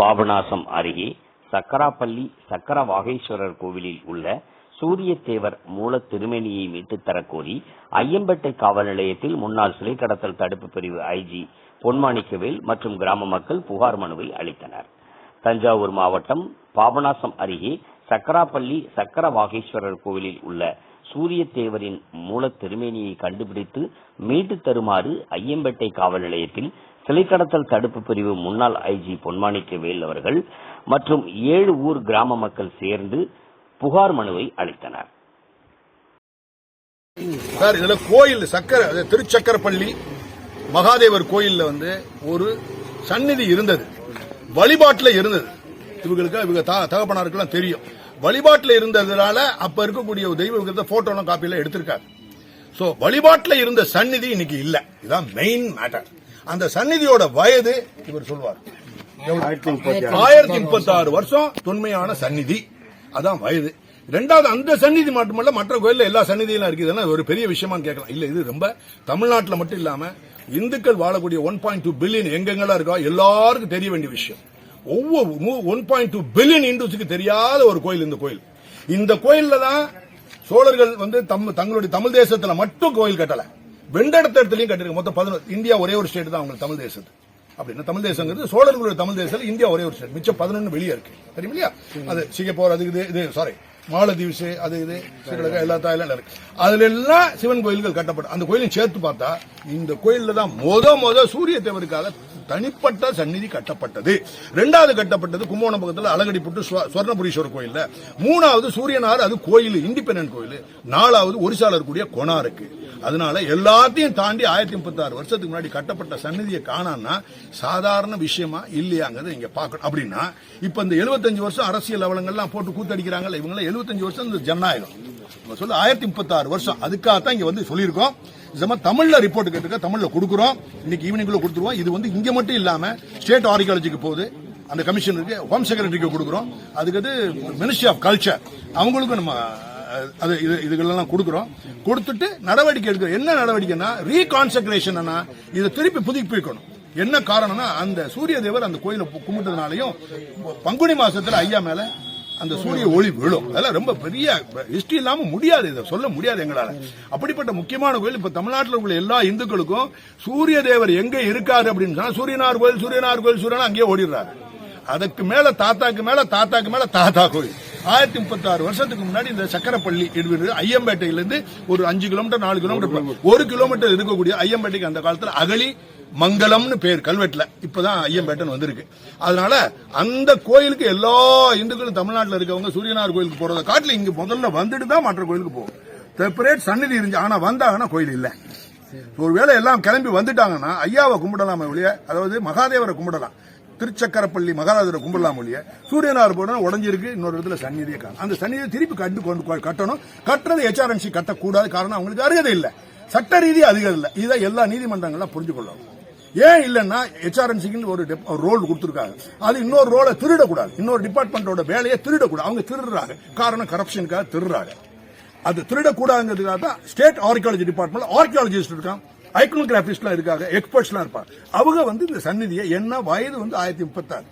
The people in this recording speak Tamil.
பாபநாசம் அருகே சக்கராப்பள்ளி சக்கர வாகேஸ்வரர் கோவிலில் உள்ள சூரியத்தேவர் மூல திருமேனியை மீட்டுத் தரக் கோரி ஐயம்பேட்டை காவல் நிலையத்தில் முன்னாள் சிலை கடத்தல் தடுப்பு பிரிவு ஐஜி பொன்மாணிக்கவேல் மற்றும் கிராம மக்கள் புகார் மனுவை அளித்தனர். தஞ்சாவூர் மாவட்டம் பாபநாசம் அருகே சக்கராப்பள்ளி சக்கர வாகேஸ்வரர் கோவிலில் உள்ள சூரியத்தேவரின் மூல திருமேனியை கண்டுபிடித்து மீட்டு தருமாறு ஐயம்பேட்டை காவல் நிலையத்தில் சிலை கடத்தல் தடுப்பு பிரிவு முன்னாள் ஐஜி பொன்மாணிக்கவேல் அவர்கள் மற்றும் ஏழு ஊர் கிராம மக்கள் சேர்ந்து புகார் மனுவை அளித்தனர். சார் இதுல கோயில் சக்கர திருச்சக்கரப்பள்ளி மகாதேவர் கோயில்ல வந்து ஒரு சந்நிதி இருந்தது. வழிபாட்டுல இருந்தது. இவங்களுக்கு இவங்க த- தகப்பனாருக்கெல்லாம் தெரியும். வழிபாட்டுல இருந்ததுனால அப்ப இருக்கக்கூடிய தெய்வ விக்கிரத்தை போட்டோலாம் காப்பியில எடுத்திருக்காரு. சோ வழிபாட்டுல இருந்த சந்நிதி இன்னைக்கு இல்ல. இதுதான் மெயின் மேட்டர் அந்த சந்நிதியோட வயது இவர் சொல்வார். ஆயிரத்தி முப்பத்தி ஆறு. வருஷம் தொன்மையான சந்நிதி. அதான் வயது. ரெண்டாவது அந்த சந்நிதி மட்டுமல்ல மற்ற கோயில்ல எல்லா சந்நிதியும் இருக்குதுன்னா ஒரு பெரிய விஷயமான்னு கேட்கலாம். இல்ல இது ரொம்ப தமிழ்நாட்டுல மட்டும் இல்லாம இந்துக்கள் வாழக்கூடிய ஒன் பாயிண்ட் டூ பில்லியன் எங்கெங்கெல்லாம் இருக்கோ எல்லாருக்கும் தெரிய வேண்டிய விஷயம். ஒவ்வொரு ஒன் பாயிண்ட் டூ பில்லியன் இந்துஸுக்கு தெரியாத ஒரு கோயில் இந்த கோயில். இந்த கோயில்ல தான் சோழர்கள் வந்து தங்களுடைய தமிழ் தேசத்துல மட்டும் கோயில் கட்டல. வெண்டெடுத்த இடத்துலயும் கட்டிருக்க. மொத்தம் பதினொரு இந்தியா ஒரே ஒரு ஸ்டேட் தான் அவங்களுக்கு தமிழ் தேசத்து. அப்படின்னா தமிழ் தேசங்கிறது சோழர்களுடைய தமிழ் தேசத்துல இந்தியா ஒரே ஒரு ஸ்டேட் மிச்சம் பதினொன்று வெளியே இருக்கு. தெரியும் இல்லையா அது சிங்கப்பூர் அது இது இது சாரி மாலதீவ்ஸ் அது இது ஸ்ரீலங்கா எல்லா தாய்லாந்து இருக்கு. அதுல எல்லாம் சிவன் கோயில்கள் கட்டப்படும். அந்த கோயிலையும் சேர்த்து பார்த்தா இந்த கோயில்ல தான் முத முத சூரிய தேவருக்காக தனிப்பட்ட சந்நிதி கட்டப்பட்டது. ரெண்டாவது கட்டப்பட்டது கும்பகோணம் பக்கத்தில் அழகடிப்பட்டு சுவ- சுவர்ணபுரீஸ்வரர் கோயில்ல. மூணாவது சூரியனார் அது கோயில் இண்டிபெண்டன்ட் கோயில். நாலாவது ஒரிசால இருக்கக்கூடிய கொனாருக்கு அதனால எல்லாத்தையும் தாண்டி ஆயிரத்தி முப்பத்தி ஆறு வருஷத்துக்கு முன்னாடி கட்டப்பட்ட சந்நிதியை காணான்னா சாதாரண விஷயமா இல்லையாங்கிறத இங்க பார்க்கணும். அப்படின்னா இப்ப இந்த 75 வருஷம் அரசியல் அவலங்கள்லாம் போட்டு கூத்தடிக்கிறாங்கல்ல இவங்க 75 வருஷம் இந்த ஜனநாயகம் நம்ம சொல்ல ஆயிரத்தி முப்பத்தாறு வருஷம். அதுக்காக தான் இங்க வந்து சொல்லியிருக்கோம். நிஜமா தமிழ்ல ரிப்போர்ட் கேட்டுக்க தமிழ்ல கொடுக்குறோம். இன்னைக்கு ஈவினிங்குள்ள கொடுத்துருவோம். இது வந்து இங்க மட்டும் இல்லாம ஸ்டேட் ஆர்கியாலஜிக்கு போகுது. அந்த கமிஷனருக்கு ஹோம் செக்ரட்டரிக்கு கொடுக்குறோம். அதுக்கு மினிஸ்ட்ரி ஆஃப் கல்ச்சர் அவங்களுக்கும் நம்ம அது இது இதுகளெல்லாம் கொடுக்குறோம். கொடுத்துட்டு நடவடிக்கை எடுக்கிறோம். என்ன நடவடிக்கைன்னா ரீகான்சன்ட்ரேஷன் இதை திருப்பி புதுப்பிக்கணும். என்ன காரணம்னா அந்த சூரிய தேவர் அந்த கோயிலை கும்பிட்டதுனாலையும் பங்குனி மாசத்துல ஐயா மேல அந்த சூரிய ஒளி விழும். அதெல்லாம் ரொம்ப பெரிய ஹிஸ்டரி இல்லாம முடியாது இதை. சொல்ல முடியாது எங்களால. அப்படிப்பட்ட முக்கியமான கோயில் இப்ப தமிழ்நாட்டில் உள்ள எல்லா இந்துக்களுக்கும் சூரிய தேவர் எங்க இருக்காரு அப்படின்னு சொன்னா சூரியனார் கோயில் சூரியனார் கோயில் சூரியனா அங்கேயே ஓடிடுறாரு. அதுக்கு மேல தாத்தாக்கு மேல தாத்தாக்கு மேல தாத்தா கோயில். ஆயிரத்தி முப்பத்தி ஆறு வருஷத்துக்கு முன்னாடி இந்த சக்கரப்பள்ளி இருக்கு ஐயம்பேட்டையிலிருந்து ஒரு அஞ்சு கிலோமீட்டர் நாலு கிலோமீட்டர் ஒரு கிலோமீட்டர் இருக்கக்கூடிய ஐயம்பேட்டைக்கு அந்த காலத்தில் அகலி மங்கலம்னு பேர் கல்வெட்டுல. இப்பதான் ஐயம்பேட்டன் வந்திருக்கு. அதனால அந்த கோயிலுக்கு எல்லா இந்துக்களும் தமிழ்நாட்டில் இருக்கவங்க சூரியனார் கோயிலுக்கு போறதை காட்டில இங்க முதல்ல வந்துட்டு தான் மற்ற கோயிலுக்கு போகும். செப்பரேட் சன்னதி இருந்துச்சு. ஆனா வந்தாங்கன்னா கோயில் இல்லை. ஒருவேளை எல்லாம் கிளம்பி வந்துட்டாங்கன்னா ஐயாவை கும்பிடலாம் ஒழிய அதாவது மகாதேவரை கும்பிடலாம். திருச்சக்கரப்பள்ளி மகாராஜரை கும்பிடலாம் ஒழிய சூரியனார் போடணும் உடஞ்சிருக்கு இன்னொரு இடத்துல சந்நிதியை காணும். அந்த சந்நிதியை திருப்பி கண்டு கொண்டு கட்டணும். கட்டுறது ஹெச்ஆர்என்சி கட்டக்கூடாது. காரணம் அவங்களுக்கு அருகதை இல்லை. சட்ட ரீதி அதிகம் இல்லை. இதை எல்லா நீதிமன்றங்கள்லாம் புரிஞ்சு கொள்ளணும் ஏன் இல்லைன்னா ஹெச்ஆர்என்சிக்குன்னு ஒரு ரோல் கொடுத்துருக்காங்க. அது இன்னொரு ரோலை திருடக்கூடாது. இன்னொரு டிபார்ட்மெண்டோட வேலையை திருடக்கூடாது. அவங்க திருடுறாங்க. காரணம் கரப்ஷனுக்காக திருடுறாங்க. அது திருடக்கூடாதுங்கிறதுக்காக தான் ஸ்டேட் ஆர்கியாலஜி டிபார்ட்மெண்ட் ஆர்கியாலஜிஸ்ட் இருக்கான். ஐக்கோனோகிராபிஸ்ட்லாம் இருக்காங்க. எக்ஸ்பர்ட்ஸ்லாம் இருப்பாங்க. அவங்க வந்து இந்த சந்நிதியை என்ன வயது வந்து ஆயிரத்தி முப்பத்தாறு.